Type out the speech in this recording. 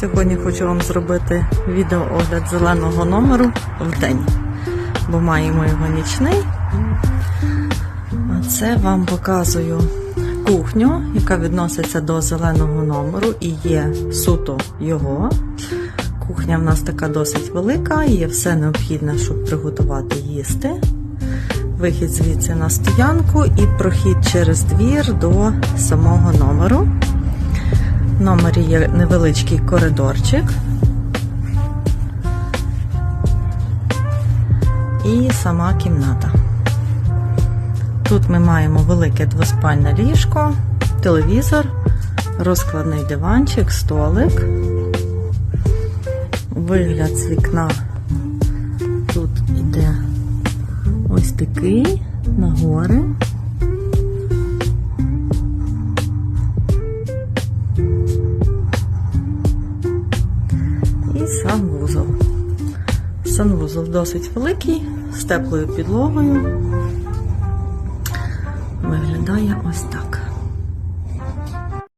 Сьогодні хочу вам зробити відеоогляд зеленого номеру в день, бо маємо його нічний. А це вам показую кухню, яка відноситься до зеленого номеру і є суто його. Кухня в нас така досить велика, є все необхідне, щоб приготувати їсти. Вихід звідси на стоянку і прохід через двір до самого номеру. В номері є невеличкий коридорчик. І сама кімната. Тут ми маємо велике двоспальне ліжко, телевізор, розкладний диванчик, столик. Вигляд з вікна тут іде ось такий на гори. Санвузол. Санвузол досить великий, з теплою підлогою. Виглядає ось так.